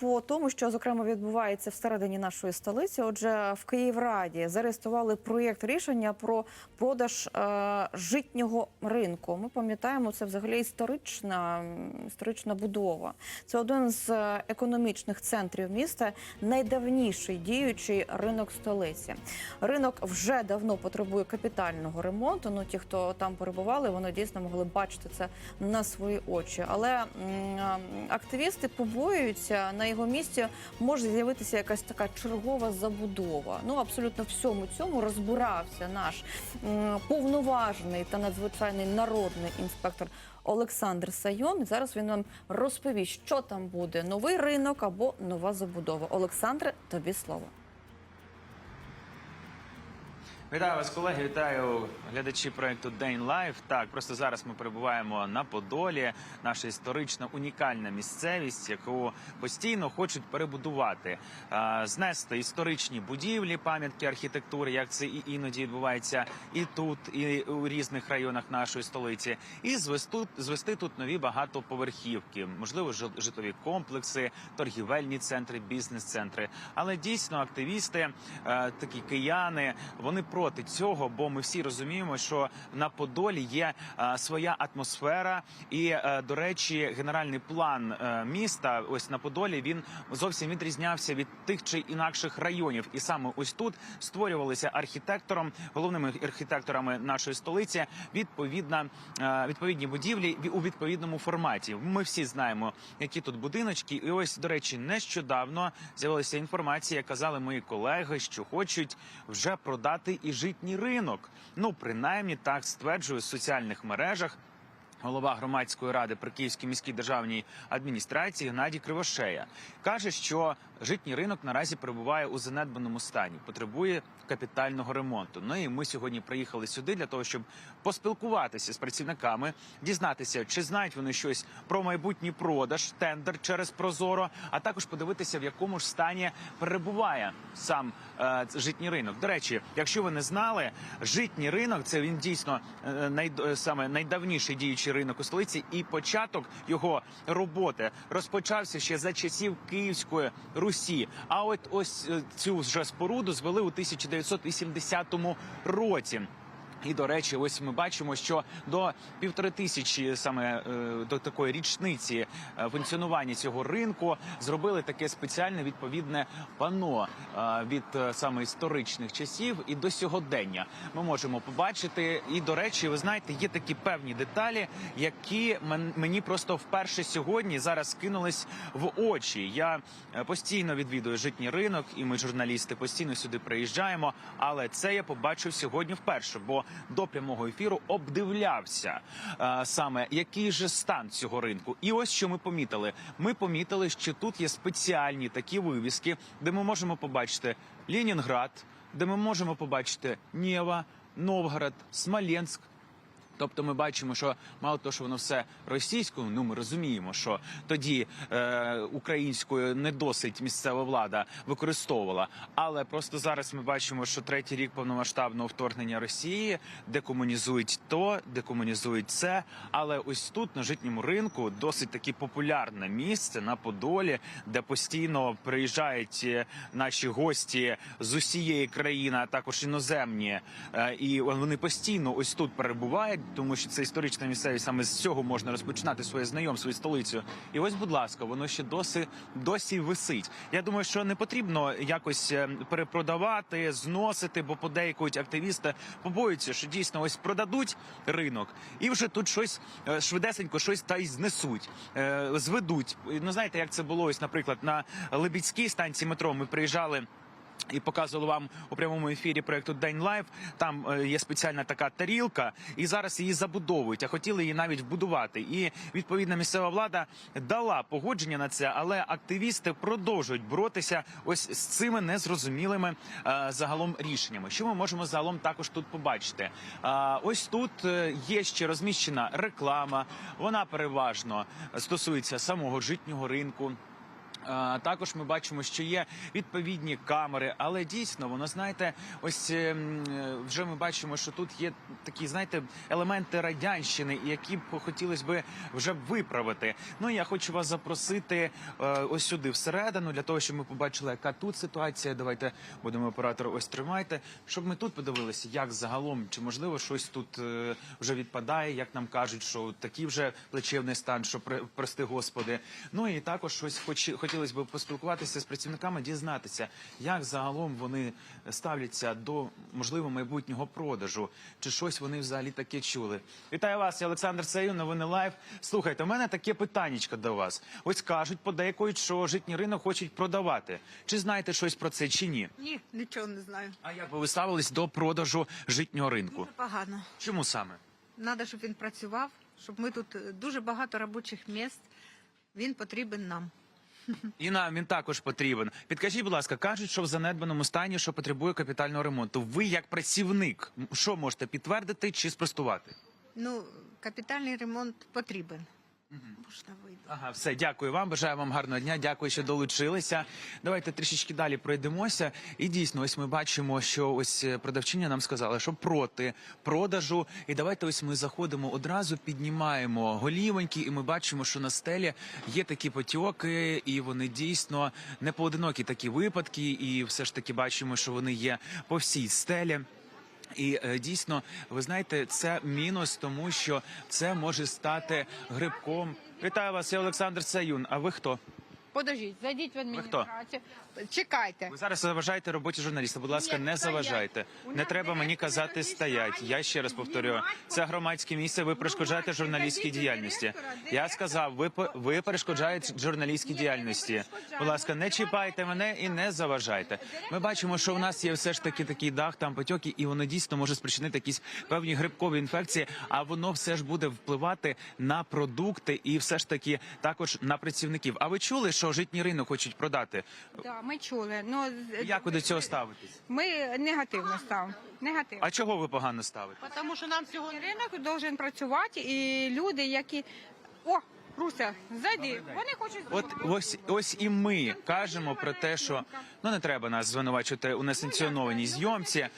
по тому, що зокрема відбувається всередині нашої столиці. Отже, в Київраді зареєстрували проєкт рішення про продаж е, житнього ринку. Ми пам'ятаємо, це взагалі історична, історична будова. Це один з е, економічних центрів міста, найдавніший діючий ринок столиці. Ринок вже давно потребує капітального ремонту. Ну ті, хто там перебували, вони дійсно могли бачити це на свої очі. Але м, активісти побоюються на його місці може з'явитися якась така чергова забудова. Ну абсолютно всьому цьому розбирався наш повноважний та надзвичайний народний інспектор. Олександр Сайон зараз він нам розповість, що там буде новий ринок або нова забудова. Олександре, тобі слово. Вітаю вас, колеги. Вітаю глядачі проекту День Лайф. Так, просто зараз ми перебуваємо на Подолі, наша історична унікальна місцевість, яку постійно хочуть перебудувати, знести історичні будівлі, пам'ятки архітектури, як це і іноді відбувається і тут, і у різних районах нашої столиці, і звести, звести тут нові багатоповерхівки, можливо, житлові комплекси, торгівельні центри, бізнес-центри. Але дійсно активісти, такі кияни, вони проти цього, бо ми всі розуміємо, що на Подолі є е, своя атмосфера, і е, до речі, генеральний план е, міста, ось на Подолі, він зовсім відрізнявся від тих чи інакших районів. І саме ось тут створювалися архітектором, головними архітекторами нашої столиці, відповідна е, відповідні будівлі у відповідному форматі. Ми всі знаємо, які тут будиночки. І ось, до речі, нещодавно з'явилася інформація, казали мої колеги, що хочуть вже продати і житній ринок. Ну, принаймні так стверджує в соціальних мережах. Голова громадської ради при Київській міській державній адміністрації Геннадій Кривошея каже, що житній ринок наразі перебуває у занедбаному стані, потребує капітального ремонту. Ну і ми сьогодні приїхали сюди для того, щоб поспілкуватися з працівниками, дізнатися, чи знають вони щось про майбутній продаж, тендер через Прозоро, а також подивитися, в якому ж стані перебуває сам е, житній ринок. До речі, якщо ви не знали, житній ринок це він дійсно е, найд- е, саме найдавніший діючий ринок у столиці, і початок його роботи розпочався ще за часів Київської Русі. А от ось е, цю вже споруду звели у 1980 році. І до речі, ось ми бачимо, що до півтори тисячі саме е, до такої річниці е, функціонування цього ринку зробили таке спеціальне відповідне пано е, від е, саме історичних часів і до сьогодення. Ми можемо побачити. І до речі, ви знаєте, є такі певні деталі, які мен- мені просто вперше сьогодні зараз кинулись в очі. Я е, постійно відвідую житній ринок, і ми, журналісти, постійно сюди приїжджаємо. Але це я побачив сьогодні вперше, бо до прямого ефіру обдивлявся е, саме який же стан цього ринку. І ось що ми помітили: ми помітили, що тут є спеціальні такі вивіски, де ми можемо побачити Лінінград, де ми можемо побачити Нєва, Новгород, Смоленськ. Тобто ми бачимо, що мало того, що воно все російською, ну ми розуміємо, що тоді е, українською не досить місцева влада використовувала. Але просто зараз ми бачимо, що третій рік повномасштабного вторгнення Росії декомунізують то, декомунізують це. Але ось тут на житньому ринку досить таки популярне місце на Подолі, де постійно приїжджають е, наші гості з усієї країни, а також іноземні, Е, і вони постійно ось тут перебувають, тому що це історична місцевість. Саме з цього можна розпочинати своє знайомство із столицею. І ось, будь ласка, воно ще досі досі висить. Я думаю, що не потрібно якось е, перепродавати, зносити, бо подейкують активісти, побоюються, що дійсно ось продадуть ринок, і вже тут щось е, швидесенько, щось та й знесуть, е, зведуть. Ну знаєте, як це було ось, наприклад, на Лебідській станції метро. Ми приїжджали. І показували вам у прямому ефірі проекту День Лайв. Там е, є спеціальна така тарілка, і зараз її забудовують. А хотіли її навіть вбудувати. І відповідна місцева влада дала погодження на це, але активісти продовжують боротися ось з цими незрозумілими е, загалом рішеннями. Що ми можемо загалом також тут побачити? А, ось тут е, є ще розміщена реклама. Вона переважно стосується самого житнього ринку. Також ми бачимо, що є відповідні камери, але дійсно воно знаєте, ось ем, е, вже ми бачимо, що тут є такі, знаєте, елементи радянщини, які б хотілося би вже виправити. Ну я хочу вас запросити е, ось сюди всередину, для того, щоб ми побачили, яка тут ситуація. Давайте будемо оператор. Ось тримайте, щоб ми тут подивилися, як загалом чи можливо щось тут е, вже відпадає, як нам кажуть, що такий вже плечевний стан, що прости господи. Ну і також щось хоч хотілося б поспілкуватися з працівниками, дізнатися, як загалом вони ставляться до можливо майбутнього продажу, чи щось вони взагалі таке чули. Вітаю вас, я Олександр Сею, новини лайв. Слухайте, у мене таке питаннячко до вас. Ось кажуть, подейкують, що житній ринок хочуть продавати. Чи знаєте щось про це, чи ні? Ні, нічого не знаю. А як би ви ставились до продажу житнього ринку? Дуже погано. Чому саме? Треба, щоб він працював, щоб ми тут е, дуже багато робочих місць. Він потрібен нам. І нам він також потрібен. Підкажіть, будь ласка, кажуть, що в занедбаному стані, що потребує капітального ремонту. Ви, як працівник, що можете підтвердити чи спростувати? Ну, капітальний ремонт потрібен. Можна. Ага, все, дякую вам. Бажаю вам гарного дня. Дякую, що долучилися. Давайте трішечки далі пройдемося. І дійсно, ось ми бачимо, що ось е, продавчиня нам сказала, що проти продажу. І давайте ось ми заходимо одразу, піднімаємо голівоньки, і ми бачимо, що на стелі є такі потьоки, і вони дійсно не поодинокі такі випадки. І все ж таки бачимо, що вони є по всій стелі. І е, дійсно, ви знаєте, це мінус, тому що це може стати грибком. Вітаю вас, я Олександр Саюн. А ви хто? Подождіть, зайдіть в адміністрацію. Чекайте. Ви зараз заважаєте роботі журналіста. Будь ласка, Ні, не стоять. заважайте. У Не нас треба мені директор казати стоять. Я ще раз повторюю, Знімати це громадське місце. Ви перешкоджаєте журналістській зайдіть до діяльності. директора. Я Директор сказав, ви по- ви перешкоджаєте журналістській Ні, я не діяльності. Будь ласка, не чіпайте мене і не заважайте. Ми бачимо, що у нас є все ж таки такий дах, там потьоки, і воно дійсно може спричинити якісь певні грибкові інфекції. А воно все ж буде впливати на продукти і все ж таки також на працівників. А ви чули, що житній ринок хочуть продати? Да, ми чули. Ну Як ви до цього ставитесь? ми негативно ставимо. Негативно. А чого ви погано ставите? Тому що нам сьогодні ринок должен працювати, і люди, які о, Руся, зайди, вони хочуть От ось ось і ми кажемо про те, що ну не треба нас звинувачувати у несанкціонованій зйомці.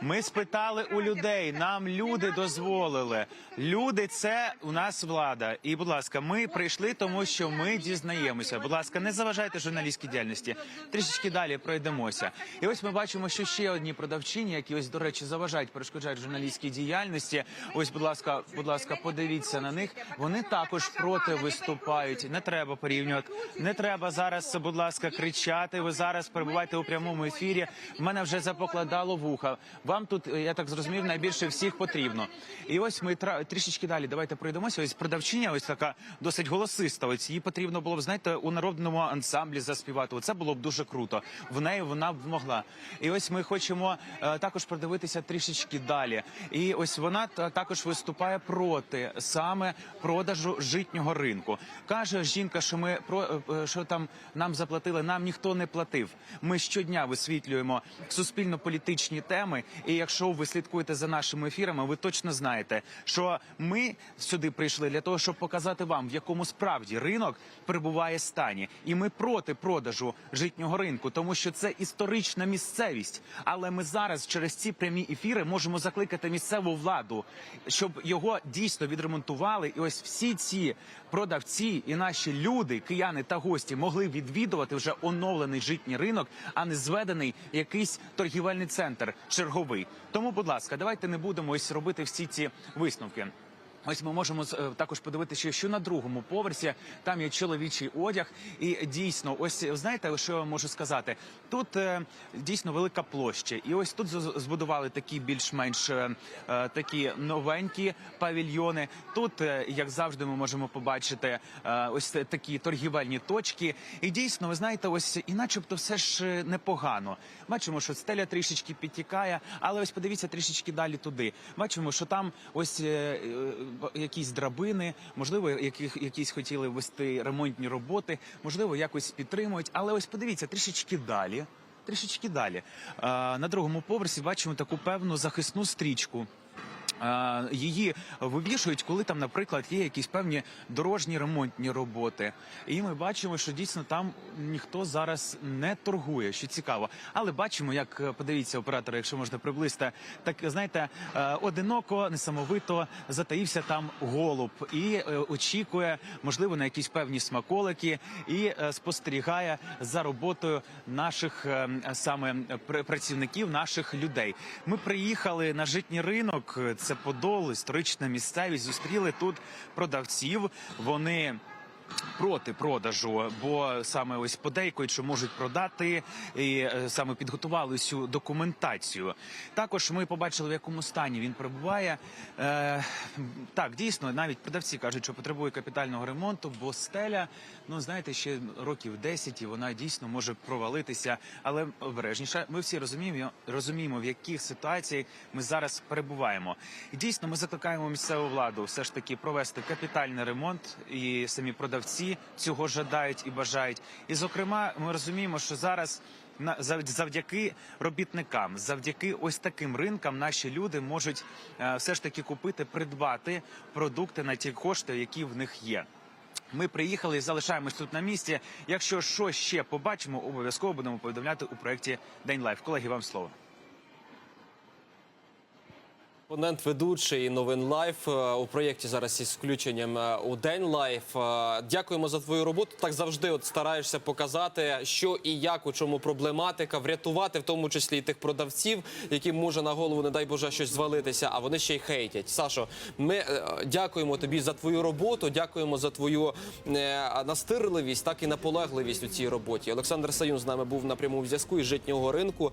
Ми спитали у людей. Нам люди дозволили. Люди, це у нас влада. І, будь ласка, ми прийшли, тому що ми дізнаємося. Будь ласка, не заважайте журналістській діяльності. Трішечки далі пройдемося. І ось ми бачимо, що ще одні продавчині, які ось до речі заважають, перешкоджають журналістській діяльності. Ось, будь ласка, будь ласка, подивіться на них. Вони також проти виступають. Не треба порівнювати. Не треба зараз, будь ласка, кричати. Ви зараз перебуваєте у прямому ефірі. Мене вже запокладало вуха. Вам тут я так зрозумів, найбільше всіх потрібно. І ось ми трішечки далі. Давайте пройдемося. Ось продавчиня, ось така досить голосиста. Ось її потрібно було б знаєте у народному ансамблі заспівати. Це було б дуже круто. В неї вона б могла. І ось ми хочемо е, також продивитися трішечки далі. І ось вона та- також виступає проти саме продажу житнього ринку. Каже жінка, що ми про е, що там нам заплатили. Нам ніхто не платив. Ми щодня висвітлюємо суспільно-політичні теми. І якщо ви слідкуєте за нашими ефірами, ви точно знаєте, що ми сюди прийшли для того, щоб показати вам, в якому справді ринок перебуває стані, і ми проти продажу житнього ринку, тому що це історична місцевість. Але ми зараз через ці прямі ефіри можемо закликати місцеву владу, щоб його дійсно відремонтували. І ось всі ці продавці і наші люди, кияни та гості, могли відвідувати вже оновлений житній ринок, а не зведений якийсь торгівельний центр черговий. Тому, будь ласка, давайте не будемо ось робити всі ці висновки. Ось ми можемо е, також подивитися, що на другому поверсі там є чоловічий одяг, і дійсно, ось знаєте, що я можу сказати? Тут е, дійсно велика площа, і ось тут збудували такі більш-менш е, такі новенькі павільйони. Тут, як завжди, ми можемо побачити ось такі торгівельні точки. І дійсно, ви знаєте, ось і начебто все ж непогано. Бачимо, що стеля трішечки підтікає, але ось подивіться трішечки далі туди. Бачимо, що там ось якісь драбини, можливо, яких якісь хотіли вести ремонтні роботи, можливо, якось підтримують. Але ось подивіться трішечки далі. Трішечки далі. На другому поверсі бачимо таку певну захисну стрічку. Її вивішують, коли там, наприклад, є якісь певні дорожні ремонтні роботи. І ми бачимо, що дійсно там ніхто зараз не торгує, що цікаво. Але бачимо, як е, подивіться, оператори, якщо можна приблизити, так знаєте, е, одиноко, несамовито затаївся там голуб і е, очікує, можливо, на якісь певні смаколики і спостерігає за роботою наших саме працівників, наших людей. Ми приїхали на житній ринок. Це Подол, історична місцевість. Зустріли тут продавців. Вони проти продажу, бо саме ось подейкують, що можуть продати, і е, саме підготували цю документацію. Також ми побачили, в якому стані він перебуває. Е, так, дійсно, навіть продавці кажуть, що потребує капітального ремонту, бо стеля, ну знаєте, ще років 10 і вона дійсно може провалитися. Але обережніше, ми всі розуміємо, розуміємо, в яких ситуаціях ми зараз перебуваємо. І дійсно, ми закликаємо місцеву владу все ж таки провести капітальний ремонт, і самі продавці цього жадають і бажають. І зокрема, ми розуміємо, що зараз. Завдяки робітникам, завдяки ось таким ринкам, наші люди можуть е, все ж таки купити, придбати продукти на ті кошти, які в них є. Ми приїхали і залишаємось тут на місці. Якщо що ще побачимо, обов'язково будемо повідомляти у проєкті День Лайф. Колеги, вам слово. Кореспондент ведучий новин Лайф е, у проєкті зараз із включенням е, у день Лайф. Е, Дякуємо за твою роботу. Так завжди от стараєшся показати, що і як, у чому проблематика, врятувати в тому числі і тих продавців, яким може на голову, не дай Боже, щось звалитися, а вони ще й хейтять. Сашо, ми дякуємо тобі за твою роботу. Дякуємо за твою настирливість, так і наполегливість у цій роботі. Олександр Саюн з нами був на прямому зв'язку із житнього ринку.